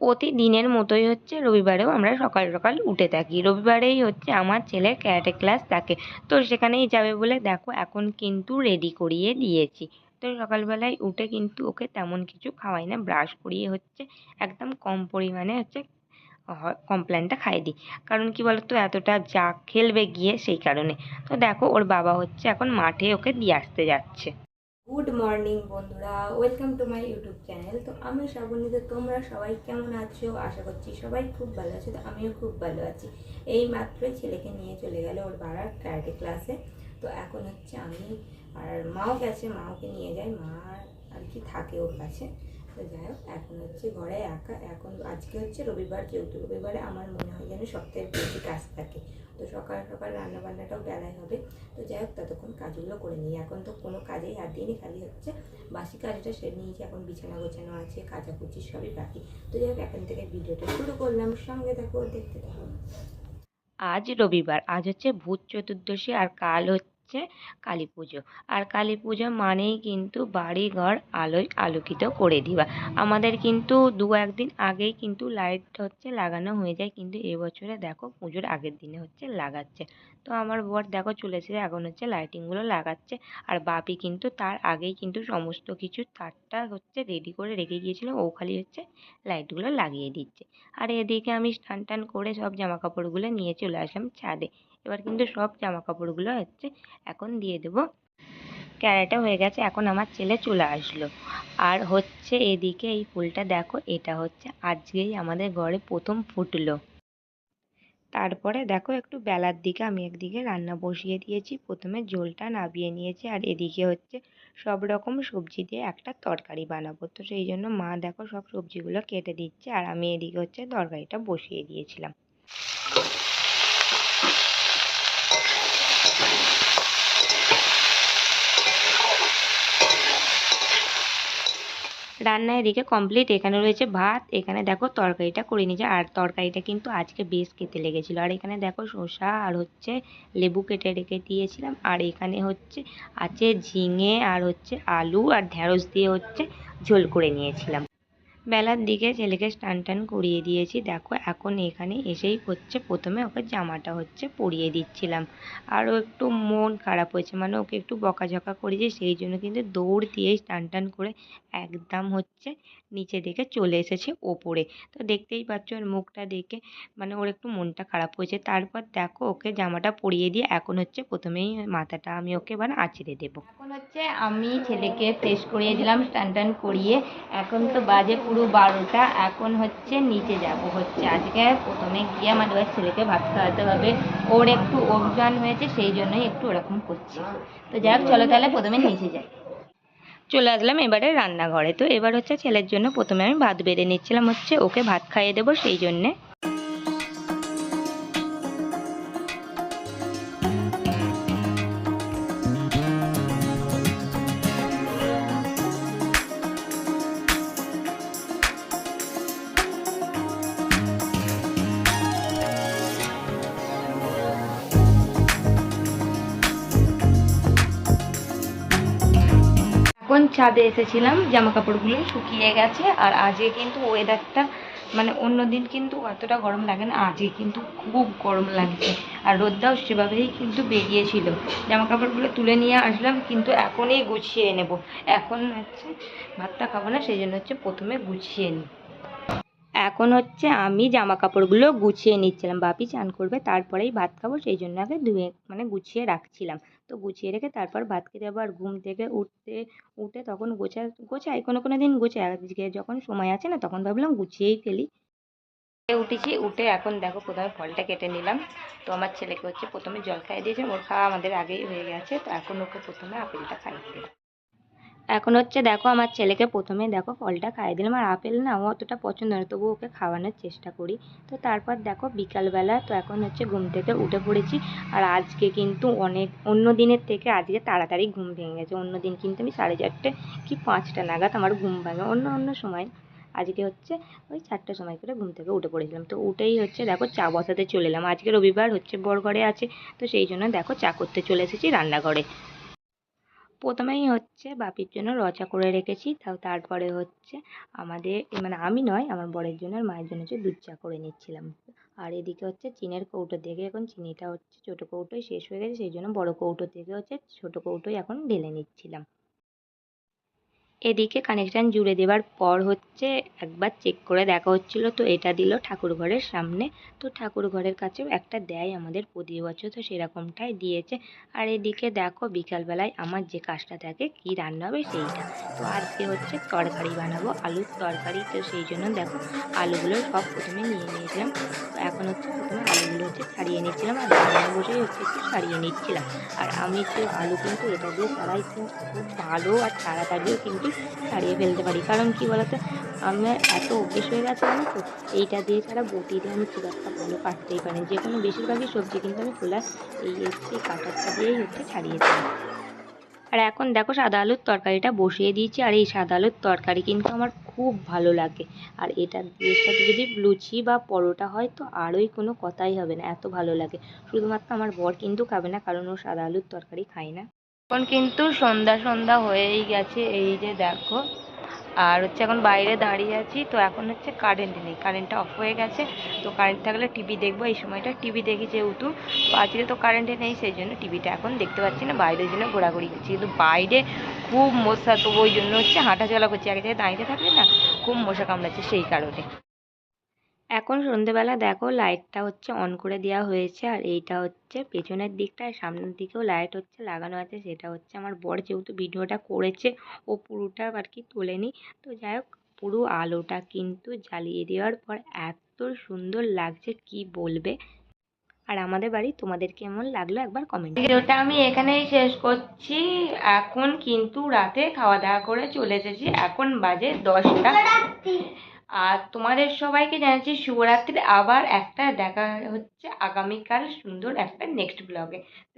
প্রতিদিনের মতোই হচ্ছে রবিবারেও আমরা সকাল সকাল উঠে থাকি। রবিবারেই হচ্ছে আমার ছেলের ক্যারাটে ক্লাস থাকে। তো সেখানেই যাবে বলে দেখো, এখন কিন্তু রেডি করিয়ে দিয়েছি। তো সকালবেলায় উঠে কিন্তু ওকে তেমন কিছু খাওয়াই না। ব্রাশ করিয়ে হচ্ছে একদম কম পরিমাণে হচ্ছে কমপ্ল্যানটা খাইয়ে দিই। কারণ কি বলতো, এতটা যা খেলবে গিয়ে সেই কারণে। তো দেখো, ওর বাবা হচ্ছে এখন মাঠে ওকে দিয়ে আসতে যাচ্ছে। গুড মর্নিং বন্ধুরা welcome to my YouTube channel তো আমি শ্রাবণীতে তোমরা সবাই কেমন আছো? আশা করছি সবাই খুব ভালো আছো, তো আমিও খুব ভালো আছি। এই মাত্রই ছেলেকে নিয়ে চলে গেল ওর বাবার ক্যারাটে ক্লাসে তো এখন হচ্ছে আমি আর মাও গেছে, মাওকে নিয়ে যায়, মা আর কি থাকে ওর কাছে। তো যাই হোক, এখন হচ্ছে ঘরে একা। এখন আজকে হচ্ছে রবিবার, যেহেতু রবিবারে আমার মনে হয় যেন সপ্তাহের বেশি কাজ থাকে। তো সকাল সকাল রান্না বান্নাটাও বেলায় হবে। তো যাই হোক, ততক্ষণ কাজগুলো করে নিই। এখন তো কোনো কাজেই হাত দিইনি, খালি হচ্ছে বাসি কাজটা সেরে নিয়েছি। এখন বিছানা গোছানো আছে, কাচাকুচি সবই বাকি। তো যাই হোক, এখন থেকে ভিডিওটা শুরু করলাম। সঙ্গে থাকো, দেখতে থাকো। আজ রবিবার, আজ হচ্ছে ভূত চতুর্দশী আর কাল হচ্ছে কালী পুজো। আর কালী পুজো মানেই কিন্তু বাড়ি ঘর আলোয় আলোকিত করে দেওয়া আমাদের কিন্তু দু একদিন আগেই কিন্তু লাইট হচ্ছে, লাগানো হয়ে যায়। কিন্তু এবছরে দেখো পুজোর আগের দিনে হচ্ছে লাগাচ্ছে। তো আমার বর দেখো চলে এসেছে, এখন হচ্ছে লাইটিংগুলো লাগাচ্ছে। আর বাপি কিন্তু তার আগেই কিন্তু সমস্ত কিছু তারটা হচ্ছে রেডি করে রেখে গিয়েছিল। ও খালি হচ্ছে লাইটগুলো লাগিয়ে দিচ্ছে। আর এদিকে আমি স্নান টান করে সব জামা কাপড়গুলো নিয়ে চলে আসলাম ছাদে। এবার কিন্তু সব জামা কাপড়গুলো হচ্ছে এখন দিয়ে দেবো। ক্যারেটে হয়ে গেছে, এখন আমার ছেলে চলে আসলো। আর হচ্ছে এদিকে এই ফুলটা দেখো, এটা হচ্ছে আজকেই আমাদের ঘরে প্রথম ফুটলো। তারপরে দেখো একটু বেলার দিকে আমি একদিকে রান্না বসিয়ে দিয়েছি, প্রথমে ঝোলটা নাবিয়ে নিয়েছি আর এদিকে হচ্ছে সব রকম সবজি দিয়ে একটা তরকারি বানাবো। তো সেই জন্য মা দেখো সব সবজিগুলো কেটে দিচ্ছে আর আমি এদিকে হচ্ছে তরকারিটা বসিয়ে দিয়েছিলাম। রান্না এদিকে কমপ্লিট এখানে রয়েছে ভাত, এখানে দেখো তরকারিটা করে নিয়েছে। আর তরকারিটা কিন্তু আজকে বেশ খেতে লেগেছিলো। আর এখানে দেখো শসা আর হচ্ছে লেবু কেটে রেখে দিয়েছিলাম। আর এখানে হচ্ছে আছে ঝিঙে আর হচ্ছে আলু আর ঢ্যাঁড়স দিয়ে হচ্ছে ঝোল করে নিয়েছিলাম। বেলার দিকে ছেলেকে স্নান টান করিয়ে দিয়েছি। দেখো, এখন এখানে এসেই হচ্ছে, প্রথমে ওকে জামাটা হচ্ছে পরিয়ে দিচ্ছিলাম। আর ও একটু মন খারাপ হয়েছে মানে ওকে একটু বকাঝকা করেছি, সেই জন্য কিন্তু দৌড় দিয়েই স্নান টান করে একদম হচ্ছে নিচে দেখে চলে এসেছে ওপরে। তো দেখতেই পাচ্ছ, ওর মুখটা দেখে মানে ওর একটু মনটা খারাপ হয়েছে। তারপর দেখো, ওকে জামাটা পরিয়ে দিয়ে এখন হচ্ছে প্রথমেই মাথাটা আমি ওকে এবার আঁচড়ে দেবো। এখন হচ্ছে আমি ছেলেকে ফ্রেশ করিয়ে দিলাম, স্টান টান করিয়ে। এখন তো বাজে পুরো বারোটা, এখন হচ্ছে নিচে যাব। হচ্ছে আজকে প্রথমে গিয়ে আমাদের ওই ছেলেকে ভাত খাওয়াতে হবে। ওর একটু অভিযান হয়েছে, সেই জন্যই একটু ওরকম করছে। তো যাই হোক, চলো তাহলে প্রথমে নিচে যাই। চলে আসলাম এবারে রান্নাঘরে। তো এবার হচ্ছে ছেলের জন্য প্রথমে আমি ভাত বেড়ে নিচ্ছিলাম। হচ্ছে ওকে ভাত খাইয়ে দেবো সেই জন্যে। এখন ছাদে এসেছিলাম জামা কাপড়গুলো শুকিয়ে গেছে আর আজকে কিন্তু ওয়েদারটা মানে অন্য দিন কিন্তু অতটা গরম লাগে না, আজকে কিন্তু খুব গরম লাগছে। আর রোদটাও সেভাবেই কিন্তু বেরিয়েছিল। জামা কাপড়গুলো তুলে নিয়ে আসলাম, কিন্তু এখনই গুছিয়ে নেব। এখন হচ্ছে ভাতটা খাব না, সেই জন্য হচ্ছে প্রথমে গুছিয়ে নিই। এখন হচ্ছে আমি জামা কাপড়গুলো গুছিয়ে নিচ্ছিলাম। বাপি চান করবে, তারপরেই ভাত খাব, সেই জন্য আগে ধুয়ে মানে গুছিয়ে রাখছিলাম। তো গুছিয়ে রেখে তারপর ভাত খেতে আবার ঘুম থেকে উঠতে, উঠে তখন গোছা, গোছাই, কোনো কোনো দিন গোছাই। আজকে যখন সময় আছে না, তখন ভাবলাম গুছিয়েই ফেলি। উঠেছি, উঠে এখন দেখো প্রথমে ফলটা কেটে নিলাম। তো আমার ছেলেকে হচ্ছে প্রথমে জল খাইয়ে দিয়েছে, ওর খাওয়া আমাদের আগেই হয়ে গেছে। তো এখন ওকে প্রথমে আপেলটা খাইয়ে দিলাম। এখন হচ্ছে দেখো আমার ছেলেকে প্রথমে দেখো ফলটা খাইয়ে দিলাম। আর আপেল না, ও অতটা পছন্দ না তবু ওকে খাওয়ানোর চেষ্টা করি। তো তারপর দেখো বিকালবেলা তো এখন হচ্ছে ঘুম থেকে উঠে পড়েছি। আর আজকে কিন্তু অনেক, অন্য দিনের থেকে আজকে তাড়াতাড়ি ঘুম ভেঙে গেছে। অন্য দিন কিন্তু আমি সাড়ে চারটে কি পাঁচটা নাগাদ আমার ঘুম ভাঙে। অন্য অন্য সময় আজকে হচ্ছে ওই চারটের সময় করে ঘুম থেকে উঠে পড়েছিলাম। তো উঠেই হচ্ছে দেখো চা বসাতে চলে এলাম। আজকে রবিবার হচ্ছে বর ঘরে আছে। তো সেই জন্য দেখো চা করতে চলে এসেছি রান্নাঘরে। প্রথমেই হচ্ছে বাপির জন্য রচা করে রেখেছি, তাও তারপরে হচ্ছে আমাদের মানে আমি নয়, আমার বরের জন্য আর মায়ের জন্য হচ্ছে দুধ চা করে নিচ্ছিলাম। আর এদিকে হচ্ছে চিনের কৌটো থেকে এখন চিনিটা হচ্ছে ছোটো কৌটোয় শেষ হয়ে গেছে, সেই জন্য বড় কৌটো থেকে হচ্ছে ছোটো কৌটোয় এখন ঢেলে নিচ্ছিলাম। এদিকে কানেকশান জুড়ে দেওয়ার পর হচ্ছে একবার চেক করে দেখা হচ্ছিল, তো এটা দিল ঠাকুর ঘরের সামনে। তো ঠাকুর ঘরের কাছেও একটা দেয় আমাদের প্রতি বছর, তো সেরকমটাই দিয়েছে। আর এদিকে দেখো বিকালবেলায় আমার যে কাজটা থাকে, কি রান্না হবে সেইটা। তো আজকে হচ্ছে তরকারি বানাবো, আলুর তরকারি। তো সেই জন্য দেখো আলুগুলো সব প্রথমে নিয়ে নিয়েছিলাম। তো এখন হচ্ছে প্রথমে আলুগুলো হচ্ছে ছাড়িয়ে নিচ্ছিলাম আর রান্না বসেই হচ্ছে একটু ছাড়িয়ে নিচ্ছিলাম। আর আমি তো আলু কিন্তু এটা দিয়ে ছাড়াই খুব ভালো আর তাড়াতাড়িও কিন্তু ছাড়িয়ে ফেলতে পারি। কারণ কি বলতো? আমার এত অভ্যেস হয়ে গেছে জানো তো? এইটা দিয়ে ছাড়া বটি দিয়ে আমি খুব একটা ভালো কাটতেই পারি যে কোনো বেশিরভাগই সবজি কিন্তু আমি খোলা এই হচ্ছে কাটারটা দিয়েই হচ্ছে ছাড়িয়ে দিই। আর এখন দেখো সাদা আলুর তরকারিটা বসিয়ে দিয়েছি। আর এই সাদা আলুর তরকারি কিন্তু আমার খুব ভালো লাগে। আর এটা এর সাথে যদি লুচি বা পরোটা হয় তো আরোই কোনো কথাই হবে না। এত ভালো লাগে। শুধুমাত্র আমার বর কিন্তু খাবে না, কারণ ও সাদা আলুর তরকারি খায় না। এখন কিন্তু সন্ধ্যা সন্ধ্যা হয়েই গেছে, এই যে দেখো। আর হচ্ছে এখন বাইরে দাঁড়িয়ে আছি, তো এখন হচ্ছে কারেন্ট নেই কারেন্টটা অফ হয়ে গেছে। তো কারেন্ট থাকলে টিভি দেখব, এই সময়টা টিভি দেখি যেহেতু। আজকে তো কারেন্টে নেই, সেই জন্য টিভিটা এখন দেখতে পাচ্ছি না, বাইরের জন্য ঘোরাঘুরি করছি। কিন্তু বাইরে খুব মশা, তো ওই জন্য হচ্ছে হাঁটা চলা করছি। এক জায়গায় দাঁড়িয়ে থাকলে না খুব মশা কামড়াচ্ছে সেই কারণে। এখন সন্ধেবেলা দেখো, লাইটটা হচ্ছে অন করে দেওয়া হয়েছে আর এইটা হচ্ছে পেছনের দিকটা আর সামনের দিকেও লাইট হচ্ছে লাগানো আছে। সেটা হচ্ছে আমার বর যেহেতু ভিডিওটা করেছে, ও পুরোটা আর কি তোলেনি। তো যাই হোক, পুরো আলোটা কিন্তু জ্বালিয়ে দেওয়ার পর এত সুন্দর লাগছে, কি বলবে? আর আমাদের বাড়ি তোমাদের কেমন লাগল একবার কমেন্ট ভিডিওটা আমি এখানেই শেষ করছি। এখন কিন্তু রাতে খাওয়া দাওয়া করে চলে এসেছি। এখন বাজে দশটা। আর তোমাদের সবাইকে জানাচ্ছি শুভরাত্রির আবার একটা দেখা হচ্ছে আগামীকাল সুন্দর একটা নেক্সট ব্লগে তো